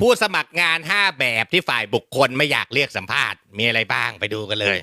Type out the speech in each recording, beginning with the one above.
ผู้สมัครงาน 5 แบบที่ฝ่ายบุคคลไม่อยากเรียกสัมภาษณ์มีอะไรบ้างไปดูกันเลย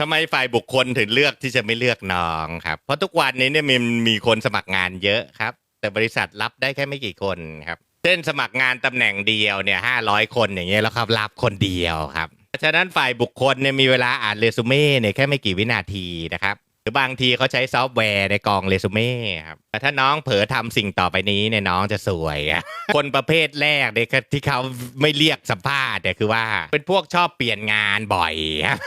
ทำไมฝ่ายบุคคลถึงเลือกที่จะไม่เลือกน้องครับ เพราะทุกวันนี้เนี่ยมีมีคนสมัครงานเยอะครับ แต่บริษัทรับได้แค่ไม่กี่คนครับเช่นสมัครงานตำแหน่งเดียวเนี่ยห้าร้อยคนอย่างเงี้ยแล้วครับรับคนเดียวครับฉะนั้นฝ่ายบุคคลเนี่ยมีเวลาอ่านเรซูเม่เนี่ยแค่ไม่กี่วินาทีนะครับ หรือบางทีเขาใช้ซอฟต์แวร์ในกองเรซูเม่ครับแต่ถ้าน้องเผลอทำสิ่งต่อไปนี้เนี่ยน้องจะสวยอะคนประเภทแรกเนี่ยที่เขาไม่เรียกสัมภาษณ์เนี่ยคือว่า เป็นพวกชอบเปลี่ยนงานบ่อยครับ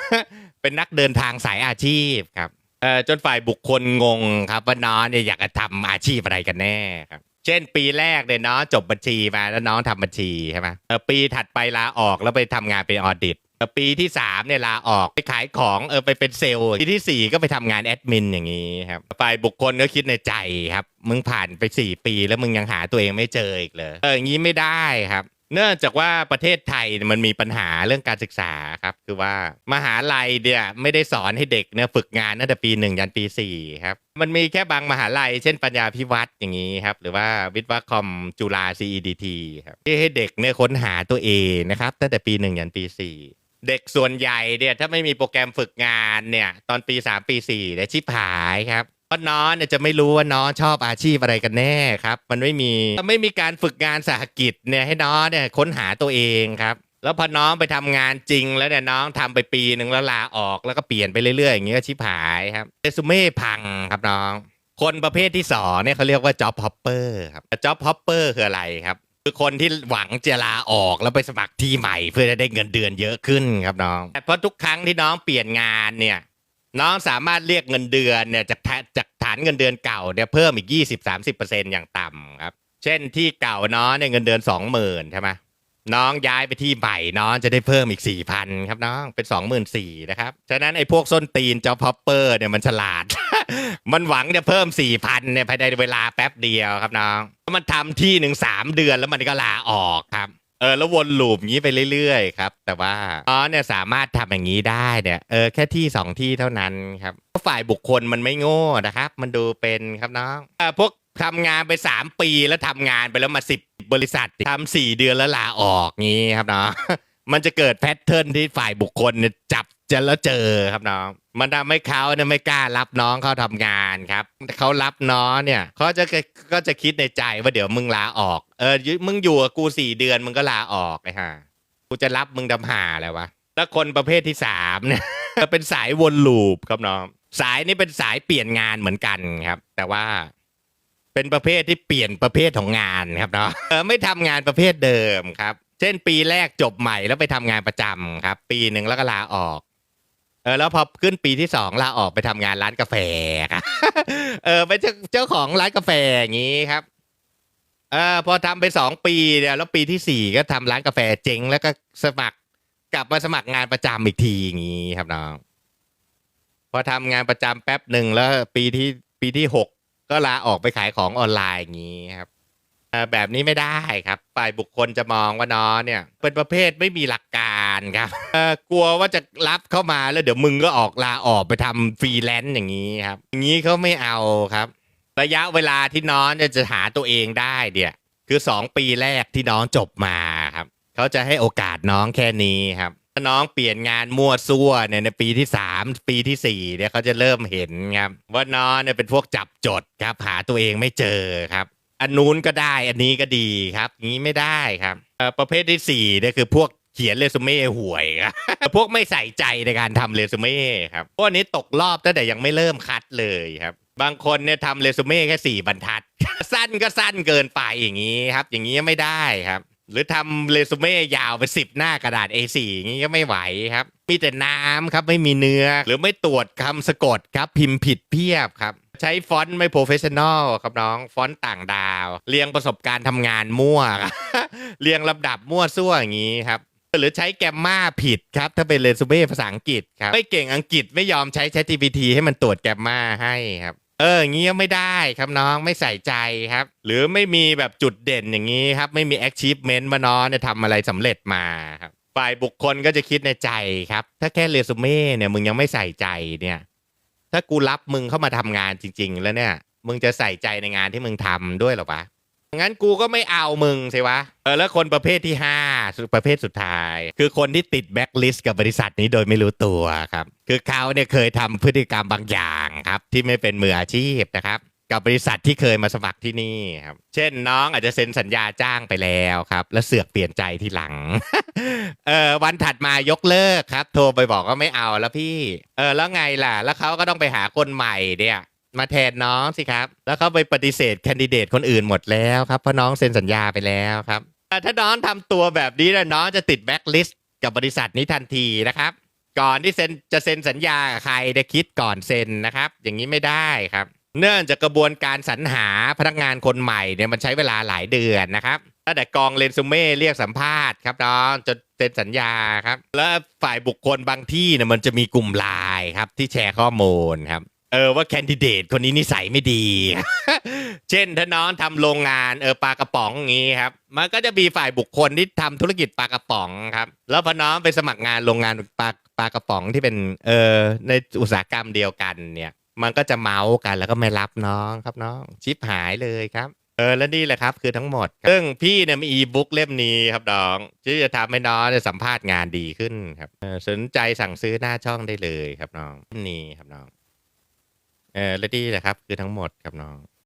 เป็นนักเดินทางสายอาชีพครับเอ่อจนฝ่ายบุคคลงงครับว่าน้องเนี่ยอยากจะทำอาชีพอะไรกันแน่ครับเช่น ปีแรกเนี่ยน้องจบบัญชีมาแล้วน้องทำบัญชีใช่ไหมเออปีถัดไปลาออกแล้วไปทำงานเป็นออดิต ปีที่สามเนี่ยลาออกไปขายของเออไปเป็นเซลล์ปีที่สี่ก็ไปทำงานแอดมินอย่างนี้ครับฝ่ายบุคคลก็คิดในใจครับ มึงผ่านไปสี่ปีแล้วมึงยังหาตัวเองไม่เจออีกเลยเอออย่างนี้ไม่ได้ครับเนื่องจากว่าประเทศไทยมันมีปัญหาเรื่องการศึกษาครับคือว่ามหาลัยเนี่ยไม่ได้สอนให้เด็กเนี่ยฝึกงานตั้งแต่ปีหนึ่งยันปีสี่ครับมันมีแค่บางมหาลัย เช่นปัญญาพิวัตรอย่างนี้ครับหรือว่าวิทย์วคอมจุฬา CEDT ครับที่ให้เด็กเนี่ยค้นหาตัวเองนะครับตั้งแต่ปีหนึ่งยันปีสี่ เด็กส่วนใหญ่เนี่ยถ้าไม่มีโปรแกรมฝึกงานเนี่ย ตอนปีสามปีสี่เนี่ยชิบหายครับเพราะน้องเนี่ยจะไม่รู้ว่าน้องชอบอาชีพอะไรกันแน่ครับ มันไม่มีไม่มีการฝึกงานสหกิจเนี่ยให้น้องเนี่ยค้นหาตัวเองครับแล้วพอน้องไปทำงานจริงแล้วเนี่ยน้องทำไปปีหนึ่งแล้วลาออกแล้วก็เปลี่ยนไปเรื่อยๆอย่างเงี้ยก็ชิบหายครับเรซูเม่พังครับน้อง คนประเภทที่สองเนี่ยเขาเรียกว่า job hopper ครับ job hopper คืออะไรครับ คือคนที่หวังจะลาออกแล้วไปสมัครที่ใหม่ เพื่อจะได้เงินเดือนเยอะขึ้นครับน้อง เพราะทุกครั้งที่น้องเปลี่ยนงานเนี่ย น้องสามารถเรียกเงินเดือนเนี่ยจากแทจากฐานเงินเดือนเก่าเนี่ยเพิ่มอีก 20-30%อย่างต่ำครับ เช่นที่เก่าน้องเนี่ยเงินเดือน 20,000ใช่ไหมน้องย้ายไปที่ใหม่น้องจะได้เพิ่มอีก4,000ครับน้องเป็น24,000นะครับ ฉะนั้นไอ้พวกส้นตีนเจอพอปเปอร์เนี่ยมันฉลาด มันหวังจะเพิ่ม4,000เนี่ยภายในเวลาแป๊บเดียวครับน้อง มันทำที่หนึ่งสามเดือนแล้วมันก็ลาออกครับเออแล้ววนลูปอย่างนี้ไปเรื่อยๆครับ แต่ว่าอ๋อเนี่ยสามารถทำอย่างนี้ได้เนี่ยเออแค่ที่สองที่เท่านั้นครับเพราะฝ่ายบุคคลมันไม่โง่นะครับ มันดูเป็นครับน้องเออพวกทำงานไปสามปีแล้วทำงานไปแล้วมาสิบบริษัททำสี่เดือนแล้วลาออกงี้ครับน้องมันจะเกิดแพทเทิร์นที่ฝ่ายบุคคลเนี่ยจับ จะแล้วเจอครับน้อง มันทำให้เขาเนี่ยไม่กล้ารับน้องเขาทำงานครับเขารับน้องเนี่ยเขาจะก็จะคิดในใจว่าเดี๋ยวมึงลาออก เออมึงอยู่กับกูสี่เดือนมึงก็ลาออกไอ้ห่ากูจะรับมึงดำหาอะไรวะแล้วคนประเภทที่สามเนี่ยเป็นสายวนลูปครับน้องสายนี้เป็นสายเปลี่ยนงานเหมือนกันครับ แต่ว่าเป็นประเภทที่เปลี่ยนประเภทของงานครับเนาะเออไม่ทำงานประเภทเดิมครับ เช่นปีแรกจบใหม่แล้วไปทำงานประจำครับ ปีหนึ่งแล้วก็ลาออก เออแล้วพอขึ้นปีที่สองลาออกไปทำงานร้านกาแฟครับเออเป็นเจ้าของร้านกาแฟอย่างนี้ครับเออพอทำไปสองปีเนี่ยแล้วปีที่สี่ก็ทำร้านกาแฟเจ๊งแล้วก็สมัครกลับมาสมัครงานประจำอีกทีอย่างนี้ครับน้องพอทำงานประจำแป๊บหนึ่งแล้วปีที่ปีที่หกก็ลาออกไปขายของออนไลน์อย่างนี้ครับ แบบนี้ไม่ได้ครับฝ่ายบุคคลจะมองว่าน้องเนี่ย เป็นประเภทไม่มีหลักการครับเออกลัวว่าจะรับเข้ามาแล้วเดี๋ยวมึงก็ออกลาออกไปทำฟรีแลนซ์อย่างนี้ครับ อย่างนี้เขาไม่เอาครับ ระยะเวลาที่น้องจะหาตัวเองได้เนี่ยคือสองปีแรกที่น้องจบมาครับเขาจะให้โอกาสน้องแค่นี้ครับถ้าน้องเปลี่ยนงานมั่วซั่วเนี่ยในปีที่สามปีที่สี่เนี่ยเขาจะเริ่มเห็นครับว่าน้องเนี่ยเป็นพวกจับจดครับหาตัวเองไม่เจอครับ อันนู้นก็ได้ อันนี้ก็ดีครับงี้ไม่ได้ครับประเภทที่สี่เนี่ยคือพวกเขียนเรซูเม่ห่วยครับพวกไม่ใส่ใจในการทำเรซูเม่ครับพวกนี้ตกรอบตั้งแต่ยังไม่เริ่มคัดเลยครับบางคนเนี่ยทำเรซูเม่แค่สี่บรรทัด สั้นก็สั้นเกินไปอย่างนี้ครับ อย่างนี้ไม่ได้ครับ หรือทำเรซูเม่ยาวไปสิบหน้ากระดาษ A4 อย่างนี้ก็ไม่ไหวครับ มีแต่น้ำครับไม่มีเนื้อ หรือไม่ตรวจคำสะกดครับพิมพ์ผิดเพียบครับ ใช้ฟอนต์ไม่โปรเฟชชั่นอลครับน้อง ฟอนต์ต่างดาว เรียงประสบการณ์ทำงานมั่วครับเรียงลำดับมั่วซั่วอย่างนี้ครับหรือใช้แกมมาผิดครับ ถ้าเป็นเรซูเม่ภาษาอังกฤษครับ ไม่เก่งอังกฤษไม่ยอมใช้ ChatGPT ให้มันตรวจแกมมาให้ครับ เอออย่างงี้ก็ไม่ได้ครับน้องไม่ใส่ใจครับ หรือไม่มีแบบจุดเด่นอย่างนี้ครับ ไม่มี achievement มาน้องเนี่ยทำอะไรสำเร็จมาครับฝ่ายบุคคลก็จะคิดในใจครับ ถ้าแค่เรซูเม่เนี่ยมึงยังไม่ใส่ใจเนี่ย ถ้ากูรับมึงเข้ามาทำงานจริง ๆ แล้วเนี่ย มึงจะใส่ใจในงานที่มึงทำด้วยหรอวะ งั้นกูก็ไม่เอามึงสิวะ เออแล้วคนประเภทที่ห้าประเภทสุดท้าย คือคนที่ติดแบ็คลิสต์กับบริษัทนี้โดยไม่รู้ตัวครับ คือเขาเนี่ยเคยทำพฤติกรรมบางอย่างครับ ที่ไม่เป็นมืออาชีพนะครับ กับบริษัทที่เคยมาสมัครที่นี่ครับ เช่นน้องอาจจะเซ็นสัญญาจ้างไปแล้วครับ แล้วเสือกเปลี่ยนใจทีหลัง เออวันถัดมายกเลิกครับ โทรไปบอกว่าไม่เอาแล้วพี่ เออแล้วไงล่ะ แล้วเขาก็ต้องไปหาคนใหม่เนี่ย มาแทนน้องสิครับ แล้วเขาไปปฏิเสธแคนดิเดตคนอื่นหมดแล้วครับเพราะน้องเซ็นสัญญาไปแล้วครับแต่ถ้าน้องทำตัวแบบนี้นะน้องจะติดแบ็คลิสต์กับบริษัทนี้ทันทีนะครับ ก่อนที่เซ็นจะเซ็นสัญญากับใครได้คิดก่อนเซ็นนะครับ อย่างนี้ไม่ได้ครับ เนื่องจากกระบวนการสรรหาพนักงานคนใหม่เนี่ยมันใช้เวลาหลายเดือนนะครับตั้งแต่กองเรนซูเม่เรียกสัมภาษณ์ครับน้องจนเซ็นสัญญาครับ แล้วฝ่ายบุคคลบางที่เนี่ยมันจะมีกลุ่มไลน์ครับที่แชร์ข้อมูลครับ เออว่าแคนดิเดตคนนี้นิสัยไม่ดี เช่นถ้าน้องทำโรงงานเออปลากระป๋องงี้ครับ มันก็จะมีฝ่ายบุคคลที่ทำธุรกิจปลากระป๋องครับ แล้วพอน้องไปสมัครงานโรงงานปลาปลากระป๋องที่เป็นเออในอุตสาหกรรมเดียวกันเนี่ย มันก็จะเมาส์กันแล้วก็ไม่รับน้องครับน้องชิปหายเลยครับเออและนี่แหละครับคือทั้งหมดซึ่งพี่เนี่ยมีอีบุ๊กเล่มนี้ครับน้องที่จะทำให้น้องสัมภาษณ์งานดีขึ้นครับสนใจสั่งซื้อหน้าช่องได้เลยครับน้องนี้ครับน้อง เออเละนี่แหละครับ คือทั้งหมดครับน้อง